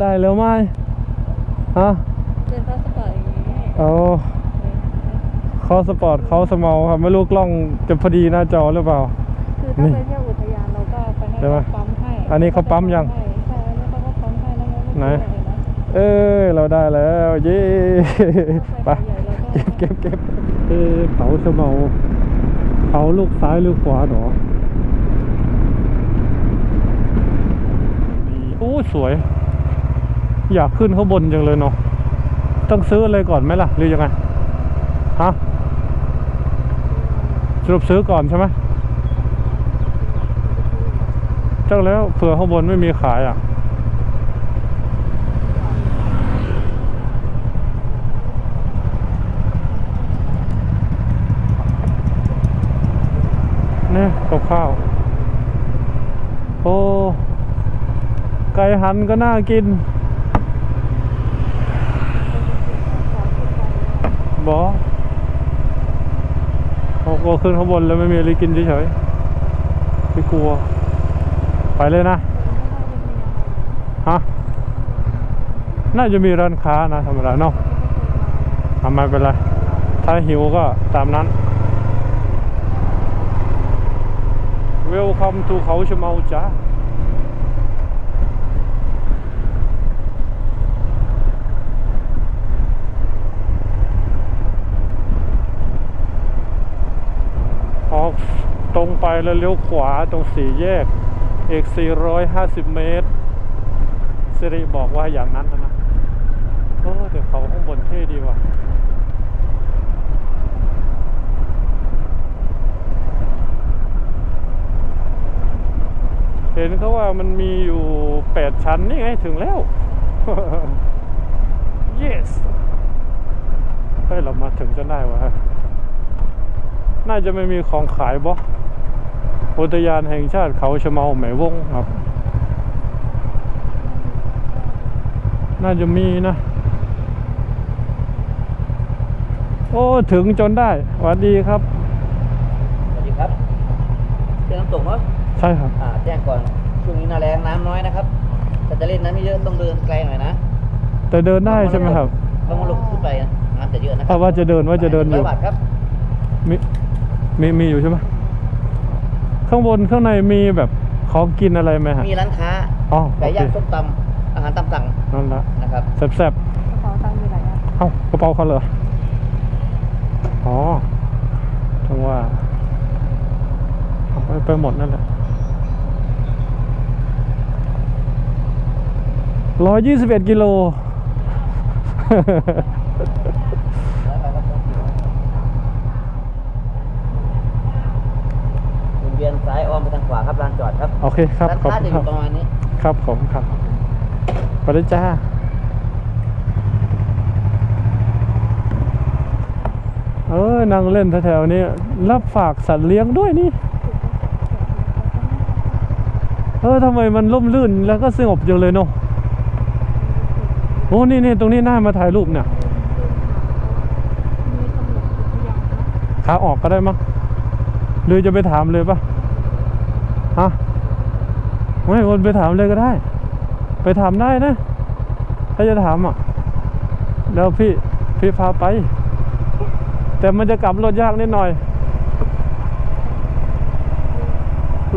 ได้แล้วไหมฮะเดินพาสปอร์ตอย่างนี้เอาเขาสปอร์ตเขาสมอลครับไม่รู้กล้องจะพอดีหน้าจอหรือเปล่า คือถ้าไปเที่ยวอุทยานเราก็ไปให้ใช่ไหมเขาปั๊มให้อันนี้เขาปั๊มยัง ใช่ใช่อันนี้เขาก็ปั๊มให้แล้วเราก็ไหนซื้อเลยนะเอ้ยเราได้แล้วเย้ไปไปใหญ่เราก็เก็บเก็บเก็บเอ้เขาสมอลเขาลูกซ้ายหรือขวาหนอนี่โอ้สวย อยากขึ้นข้างบนจังเลยเนาะต้องซื้ออะไรก่อนไหมล่ะ หรือยังไงฮะสรุปซื้อก่อนใช่ไหมเจ้าแล้วเผื่อข้างบนไม่มีขายอะเนี่ยกับข้าว โอ้ ไก่หันก็น่ากิน บอเขาก ลัวขึ้นข้างบนแล้วไม่มีอะไรกินเฉยๆไม่กลัว ไปเลยนะ ฮะ น่าจะมีร้านค้านะธรรมดาเนาะทำไมเป็นไร ถ้าหิวก็ตามนั้น Welcome to เขาชะเมาจ้าออกตรงไป แล้วเลี้ยวขวาตรงสี่แยกเอก450 เมตรสิริบอกว่าอย่างนั้นนะนะโอ้แต่เขาข้างบนเท่ดีว่ะเห็นเขาว่ามันมีอยู่แปดชั้นนี่ไงถึงแล้ว yes เฮ้ยเรามาถึงจะได้วะน่าจะไม่มีของขายบ่อุ ทยานแห่งชาติเขาชะเมาแหมวงครับ น่าจะมีนะ โอ้ ถึงจนได้สวัสดีครับ สวัสดีครับเป็นน้ำตกเนาะใช่ครับ อ่า แจ้งก่อน ช่วงนี้หนาแรงน้ำน้อยนะครับถ้าจะเล่นน้ำไม่เยอะต้องเดินไกลหน่อยนะแต่เดินได้ใช่ไหมครับลงมาลงขึ้นไปนะน้ำจะเยอะนะครัอะว่าจะเดินว่าจะเดินอยู่ ร้บาทครับ มีมีมีอยู่ใช่ไหม ข้างบนข้างในมีแบบของกินอะไรไหมฮะมีร้านค้าอ๋อไก่โอเคย่างส้มตำอาหารตามสั่งนั่นละนะครับแซ่บกระเป๋าตังค์อยู่ไหนอะๆเอ้ากระเป๋าเขาเหรออ๋อทั้งว่าเอาไปไปหมดนั่นแหละร้อยยี่สิบเอ็ดกิโล วนเวียนซ้ายอ้อมไปทางขวาครับลานจอดครับโอเคครับร้านขอบค้าคุจะณอครัยู่บประมาณนี้ ครับผมครับไปเลยจ้าเออนั่งเล่นแถวๆนี้รับฝากสัตว์เลี้ยงด้วยนี่ เออทำไมมันร่มรื่นแล้วก็สงบจังเลยเนาะโอ้นี่นี่ตรงนี้น่ามาถ่ายรูปเนี่ยมีตำรวจอุทยานนะขาออกก็ได้มั้งหรือจะไปถามเลยปะ ฮะไม่วนไปถามเลยก็ได้ ไปถามได้นะ ถ้าจะถามอะ แล้วพี่พี่พาไป แต่มันจะกลับรถยากนิดหน่อย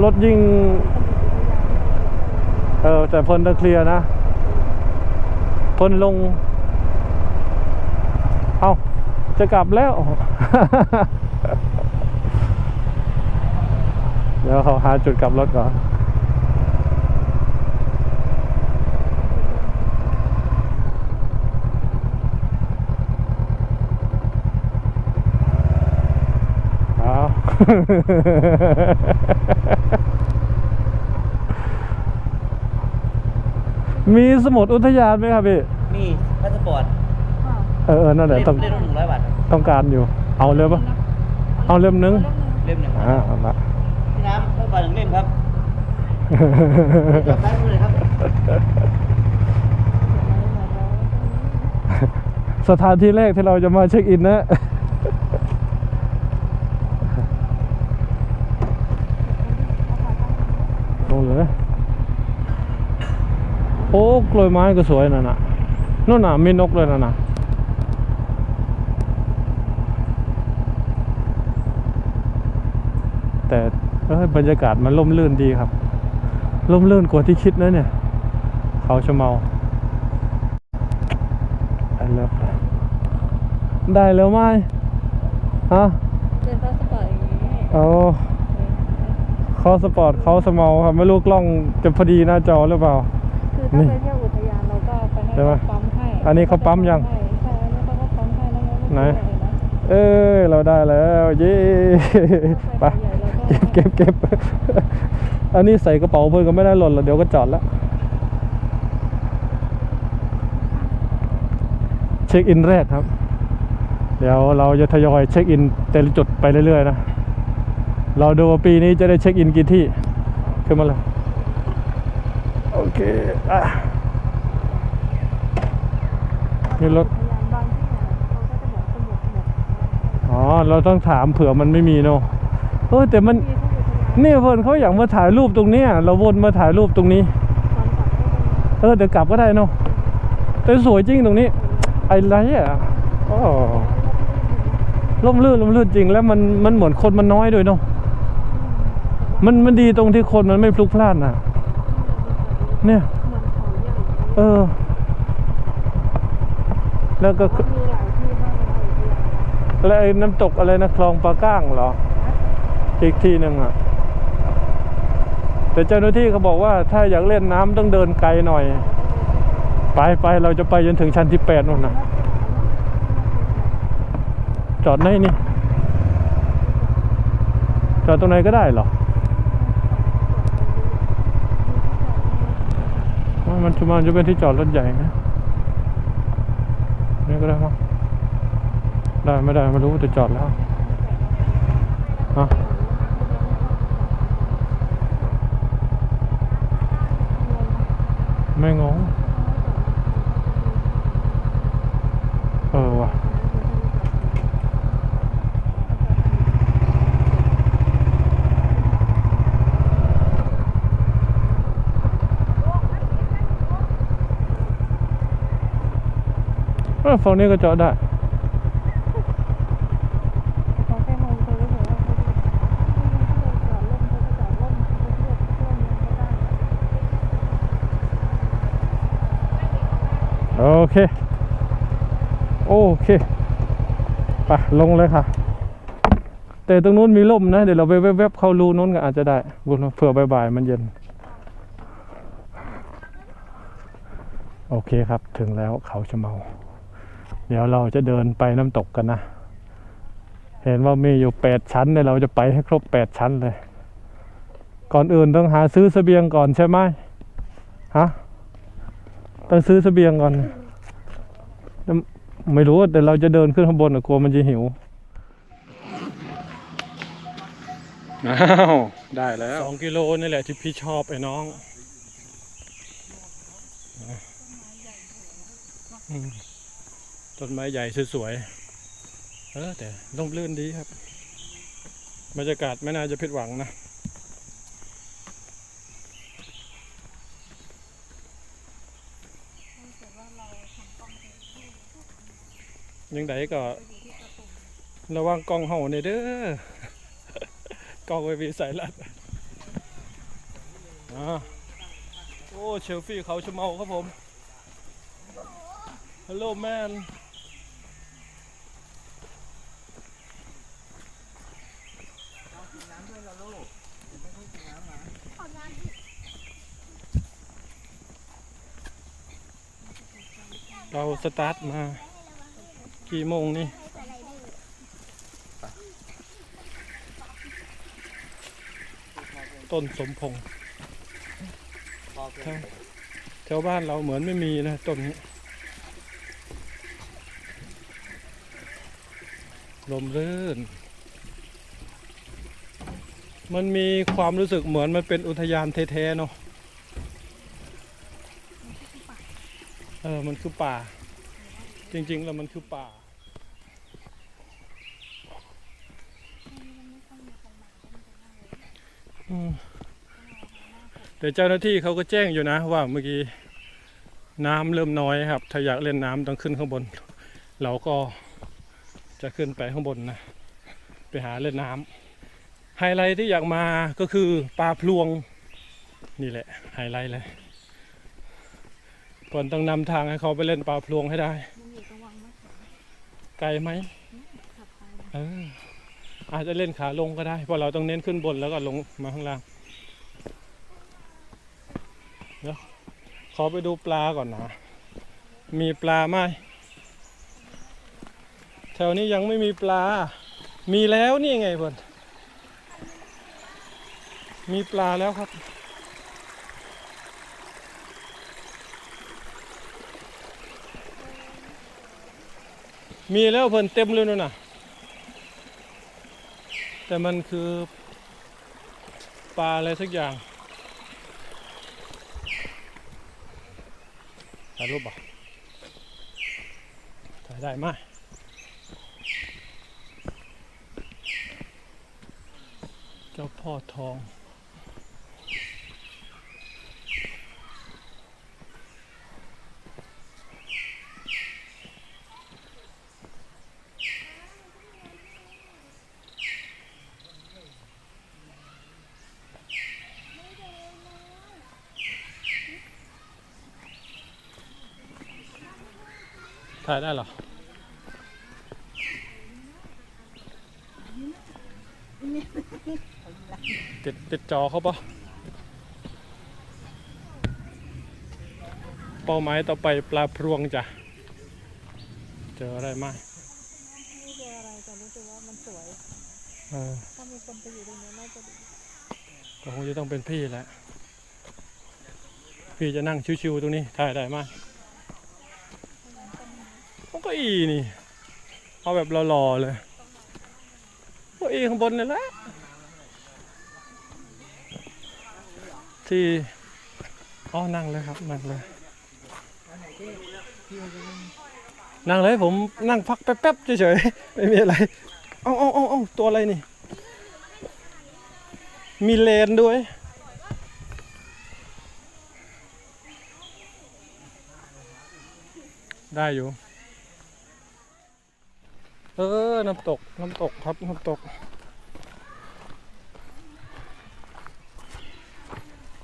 รถยิง เออแต่เพิ่นจะเคลียร์นะ เพิ่นลง เอาจะกลับแล้ว เดี๋ยวเขาหาจุดกลับรถก่อนเอามีสมุดอุทยานไหมครับพี่ มีพาสปอร์ตอ้าวเออเออนั่นแหเล่ละมต้องเล่มละหนึ่งร้อยบาทครับต้องการอยู่ เอาเลยปะเอาเล่มนึง เล่มหนึ่งอ่าเอาละ พี่น้ำเท่าบาทหนึ่งเล่มครับจอดซ้ายมือเลยครับสถานที่แรกที่เราจะมาเช็คอินนะลงเลยโอ้กล้วยไม้ก็สวยนะน่ะนู่นน่ะมีนกเลยนะน่ะแต่ เอ้ยบรรยากาศมันร่มรื่นดีครับร่มรื่นกว่าที่คิดนะเนี่ย เขาชะเมาไอเลิฟได้แล้วไหมฮะเดินพาสปอร์ตอย่างนี้โอ้เขาสปอร์ตเขาสเมาครับไม่รู้กล้องจะพอดีหน้าจอหรือเปล่า คือถ้าไปเที่ยวอุทยานเราก็ไปให้ใช่ไหมเขาปั๊มให้ อันนี้เขาปั๊มยังใช่ใช่อันนี้เขาก็ปั๊มให้แล้วก็ไหนเห็นไหมเอ้ยเราได้แล้วเย้ไปใหญ่เรา ก็เก็บเก็บเก็บอันนี้ใส่กระเป๋าเพื่อนก็ไม่ได้หล่นแล้วเดี๋ยวก็จอดแล้วเช็คอินแรกครับ เดี๋ยวเราจะทยอยเช็คอินแต่ละจุดไปเรื่อยๆนะ เราดูว่าปีนี้จะได้เช็คอินกี่ที่ ขึ้นมาเลยโอเคอะนี่รถอ๋อ เราต้องถามเผื่อมันไม่มีเนอะ เออแต่มันนเนี่ยเพื่อนเขาอยากมาถ่ายรูปตรงเนี้ยเราวนมาถ่ายรูปตรงนี้ เออเดี๋ยวกลับก็ได้เนาะแต่สวยจริงตรงนี้ ไอ้ไรอะอ๋อล่มลื่นล่มลื่นจริงแล้วมันมันเหมือนคนมันน้อยด้วยเนาะมันมันดีตรงที่คนมันไม่พลุกพล่านอะ เนี่ย เออ แล้วก็อุทยานแล้วไอ้น้ำตกอะไรนะคลองปลาก้างเหรอ อีกที่หนึ่งอะ แต่เจ้าหน้าที่เขาบอกว่าถ้าอยากเล่นน้ำต้องเดินไกลหน่อย ไปไปเราจะไปจนถึงชั้นที่แปดนู่นนะจอดไหนนี่ จอดตรงไหนก็ได้เหรอมันจะมันจะเป็นที่จอดรถใหญ่นะนี่ก็ได้มั้งได้ไม่ได้ไม่รู้แต่จอดแล้วอะ เออฝั่งนี้ก็จอดได้ ของแค่มองไปก็เห็นว่าเขาจะจอดร่มเขาจะจอดร่มเขาจะเลือกร่มยังไม่ได้ โอ เค โอเคไปลงเลยค่ะ แต่ตรงนู้นมีร่มนะ เดี๋ยวเราไปแวบๆเข้ารูนู้นก็อาจจะได้บุญเผื่อบ่ายๆมันเย็น โอเคครับถึงแล้วเขาชะเมา เดี๋ยวเราจะเดินไปน้ำตกกันนะ เห็นว่ามีอยู่แปดชั้นเนี่ยเราจะไปให้ครบแปดชั้นเลย ก่อนอื่นต้องหาซื้อเสบียงก่อนใช่ไหมฮะต้องซื้อเสบียงก่อน ไม่รู้แต่เราจะเดินขึ้นข้างบนอะกลัวมันจะหิวอ้าวได้แล้วสองกิโลนี่แหละที่พี่ชอบไอ้น้องอืมต้นไม้ใหญ่สวยๆเออแต่ร่มรื่นดีครับบรรยากาศไม่น่าจะผิดหวังนะ ยังไงก็ ระวังกล้องเห่าในอยเด้อกล้องไว้มีสายลัดอ่าโอ้เชลฟี่เขาชะเมาครับผมฮัลโหลแมนเราสตาร์ทมา กี่โมงนี่ต้นสมพงษ์แถวแถวบ้านเราเหมือนไม่มีนะต้นนี้ ลมรื่น มันมีความรู้สึกเหมือนมันเป็นอุทยานแท้ๆเนาะเออ มันคือป่า จริง ๆ แล้วมันคือป่า อืม แต่เจ้าหน้าที่เขาก็แจ้งอยู่นะว่าเมื่อกี้น้ำเริ่มน้อยครับ ถ้าอยากเล่นน้ำต้องขึ้นข้างบน เราก็จะขึ้นไปข้างบนนะ ไปหาเล่นน้ำไฮไลท์ที่อยากมาก็คือปลาพลวงนี่แหละไฮไลท์เลยก่อนต้องนำทางให้เขาไปเล่นปลาพลวงให้ได้มันอยู่ตรงวังมะขามไกลไหมขับไปเอออาจจะเล่นขาลงก็ได้ เพราะเราต้องเน้นขึ้นบนแล้วก็ลงมาข้างล่าง เดี๋ยวขอไปดูปลาก่อนนะ มีปลาไหมแถวนี้ยังไม่มีปลา มีแล้วนี่ไงเพื่อนมีปลาแล้วครับ มีแล้วเพิ่อนเต็มเลยนู่นน่ะ แต่มันคือปลาอะไรสักอย่าง ถ่ายรูปบ่ถ่ายได้มากเจ้าพ่อทอง ถ่ายได้หรอติดติดจอเขาปะเป้าหมายต่อไปปลาพรวงจ้ะ เจออะไรไหมไม่เจออะไรแต่รู้สึกว่ามันสวยถ้ามีคนไปอยู่ตรงนี้น่าจะดีก็คงจะต้องเป็นพี่แหละ พี่จะนั่งชิวๆตรงนี้ถ่ายได้ไหม นี่เอาแบบหล่อๆเลยเก็อีข้างบนนี่แหละที่อ๋อนั่งเลยครับนั่งเลย นั่งเลยผมนั่งพักแป๊บๆเฉยๆไม่มีอะไรเอาเอาเอาเอาตัวอะไรนี่ มีเลนด้วยได้อยู่ ออ น้ำตก น้ำตกครับ น้ำตก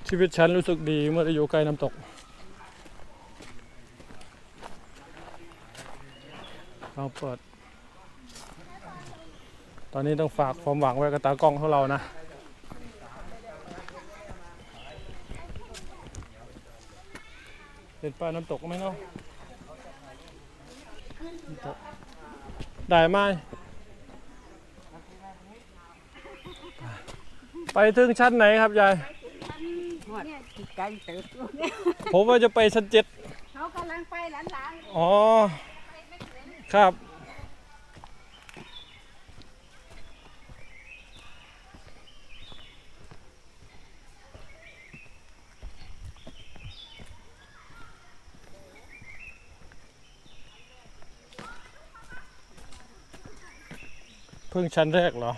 ชีวิตฉันรู้สึกดีเมื่อได้อยู่ใกล้น้ำตก เราเปิด ตอนนี้ต้องฝากความหวังไว้กับตากล้องของเรานะเป็นปลาน้ำตกไหมเนาะน้ำตก ได้ไหมไปถึงชั้นไหนครับยายเนี่ยไกลเติบผมว่าจะไปชั้นเจ็ดเขากำลังไปหลานอ๋อ ครับ พิ่งชั้นแรกเหรอ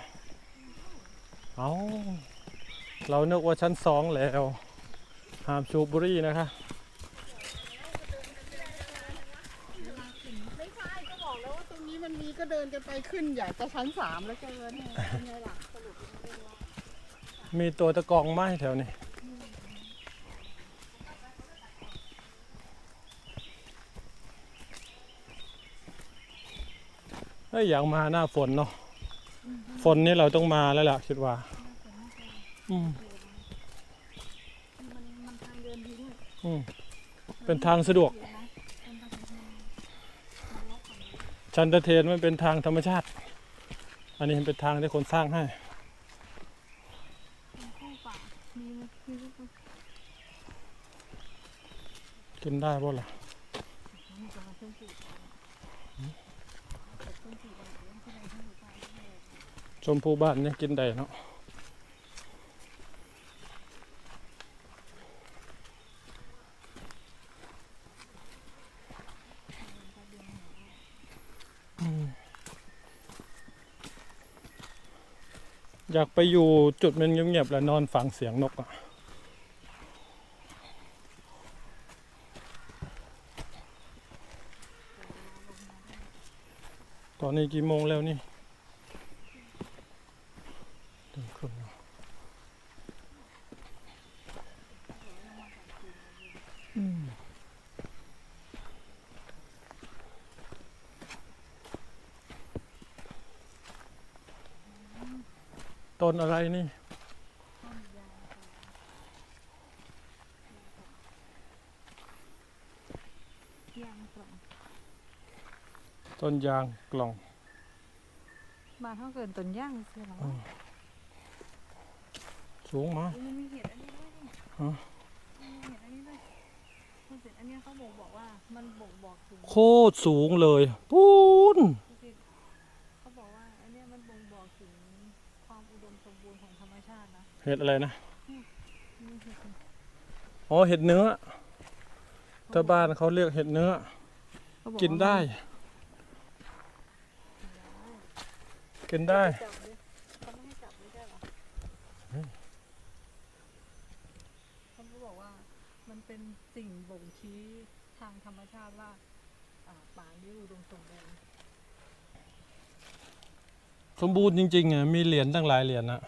เอาเรานึกว่าชั้นสองแล้วห้ามสูบบุหรี่นะคะไม่ใช่ก็บอกแล้วว่าตรงนี้มันมีก็เดินกันไปขึ้นอยากจะชั้นสามแล้วเกินเนี่ยเป็นไงล่ะสรุปยังไม่ได้ว่ามีตัวตะกองไม้แถวนี้เฮ้ยอยากมาหน้าฝนเนาะ ฝนนี่เราต้องมาแล้วล่ะคิดว่า อืมมันมันทางเดิดวยอืมเป็นทางสะดวก ชันตะเทนมันเป็นทางธรรมชาติ อันนี้เป็นทางที่คนสร้างให้กินได้บ่ล่ะ ชมพูบ้านเนี่ยกินได้เนาะอยากไปอยู่จุดมันเงียบๆแล้วนอนฟังเสียงนกอะตอนนี้กี่โมงแล้วนี่ ต้นอะไรนี่ยางกล่องต้นยางกล่องบ้านเขาเกินต้นย่างเสียหรออืมสูงมามันมีเห็ดอันนี้ด้วยนี่ฮะมันมีเห็ดอันนี้ด้วยมันเห็ดอันเนี้ยเขาบอกบอกว่า มันบ่งบอกถึงโคตรสูงเลยปูน เขาบอกว่าอันเนี้ยมันบ่งบอกถึงควา มอุดมสมบูรณ์ของธรรมชาตินะเห็ดอะไรนะมีเห็ดอ๋อเห็ดเนื้อถ้าบ้านเขาเรียกเห็ดเนื้อเขาบอกกินได้ กินได้จับดิเขาไม่ให้จับไม่ใช่เหรอเฮ้ยเขาบอกว่ามันเป็นสิ่งบ่งชี้ทางธรรมชาติว่าอ่าป่านี้อุดมสมบูรณ์ สมบูรณ์จริงๆอะมีเหรียญตั้งหลายเหรียญนะ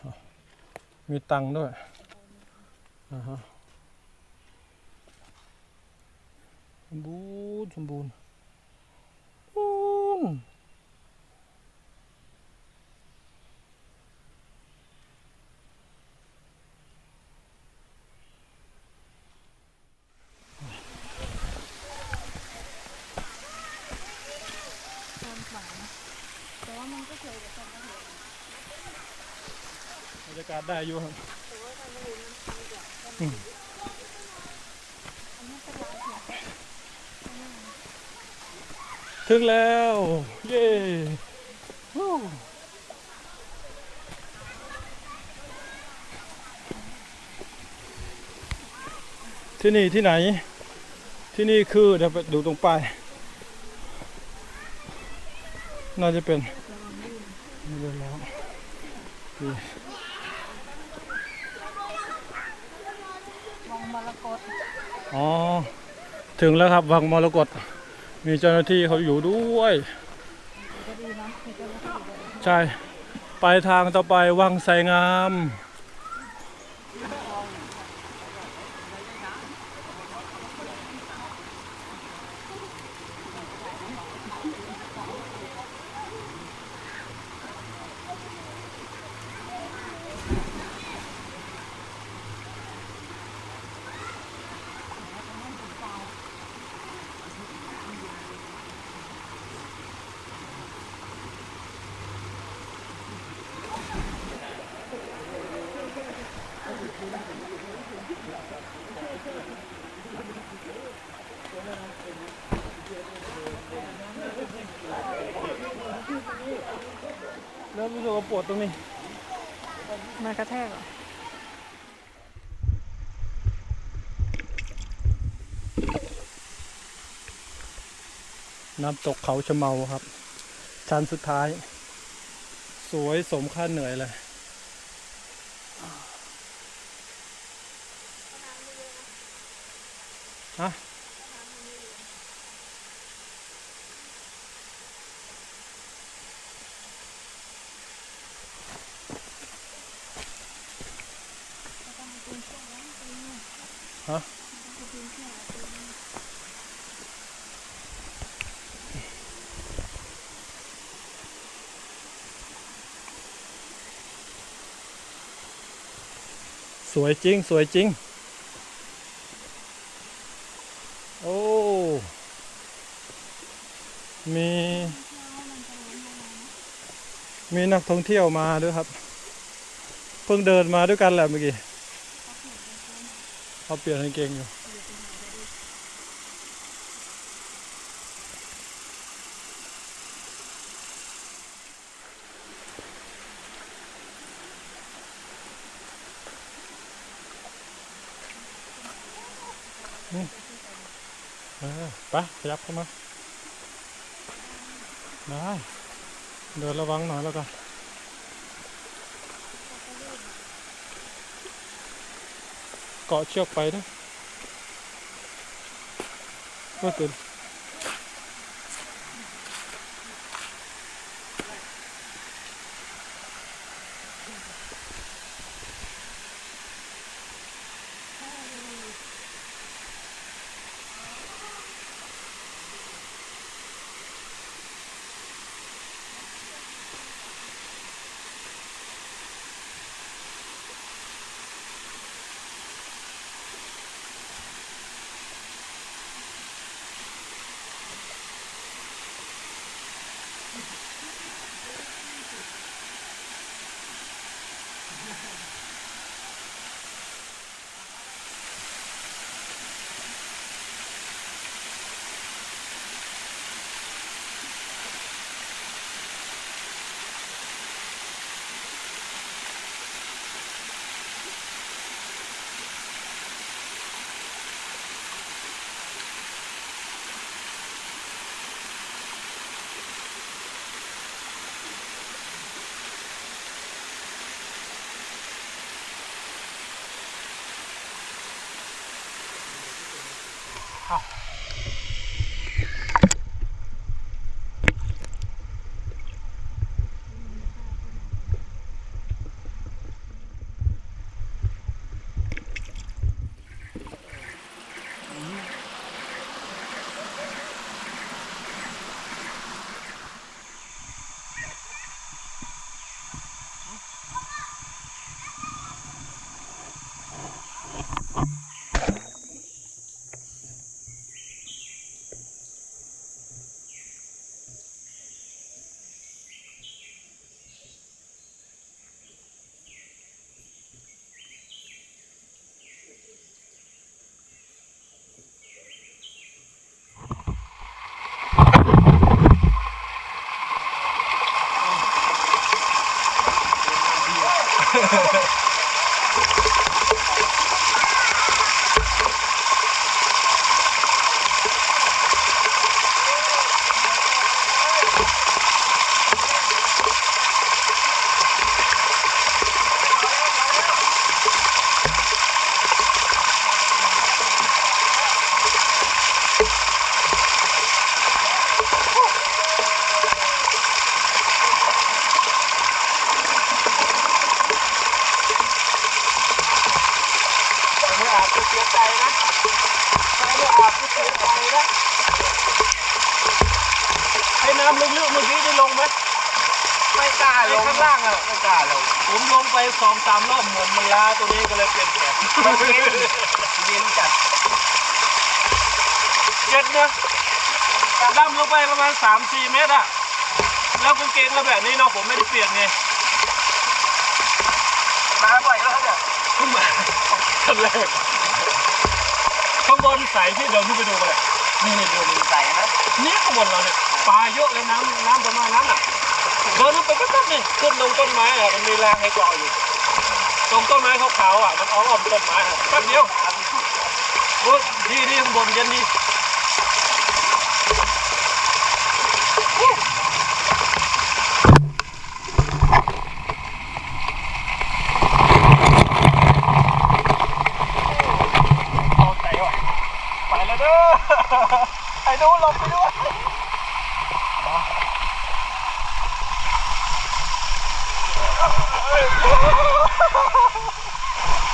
มีตังด้วยอ่าฮะสมบูรณ์สมบูรณ์ปูนตอนป่านะ แต่ว่ามันก็เคยกับการเห็นบรรยากาศได้อยู่ครับแต่ว่าการเห็นมันทำกว่ากันอืมอันนี้เป็นลายเห็ดอันนี้ถึงแล้ว เย้วู้ที่นี่ที่ไหน ที่นี่คือเดี๋ยวไปดูตรงป้ายน่าจะเป็น นี่เลยแล้วนี่มองมรกตอ๋อ ถึงแล้วครับวังมรกตมีเจ้าหน้าที่เขาอยู่ด้วยก็ดีนะมีเจ้าหน้าที่อยู่ด้วยใช่ ไปทางต่อไปวังไสงาม เริ่มรู้สึกว่าปวดตรงนี้ มากระแทกเหรอน้ำตกเขาชะเมาครับ ชั้นสุดท้าย สวยสมค่าเหนื่อยเลย ฮะฮะ สวยจริง สวยจริง โอ้ มี มีนักท่องเที่ยวมาด้วยครับ เพิ่งเดินมาด้วยกันแหละเมื่อกี้เขาเปลี่ยนกางเกงอยู่ เออไป ขยับเข้ามาได้เดินระวังหน่อยแล้วกันเกาะเชือกไปนะก็ตื่น เย็นเย็นจัดเจ็ดนะดำลงไปประมาณสามสี่เมตรอะแล้วกางเกงก็แบบนี้เนาะผมไม่ได้เปลี่ยนไงมาบ่อยแล้วเนี่ยเพิ่งมาครั้งแรกข้างบนใสที่เดี๋ยวขึ้นไปดูกันเลยนี่นี่ดูมันใสนะนี่ข้างบนเราเนี่ยปลาเยอะเลยน้ำน้ำประมาณนั้นอะเดินลงไปแป๊บๆนี่ขึ้นลงต้นไม้อะมันมีรางให้เกาะอยู่ ตรงต้นไม้ขาวๆอะ มันอ้อมๆต้นไม้อะแป๊บเดียวโอ้ยดีดีข้างบนเย็นดีเอาใจว่ะไปแล้วเด้อไอ้ดูหลบไปด้วย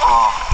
Oh.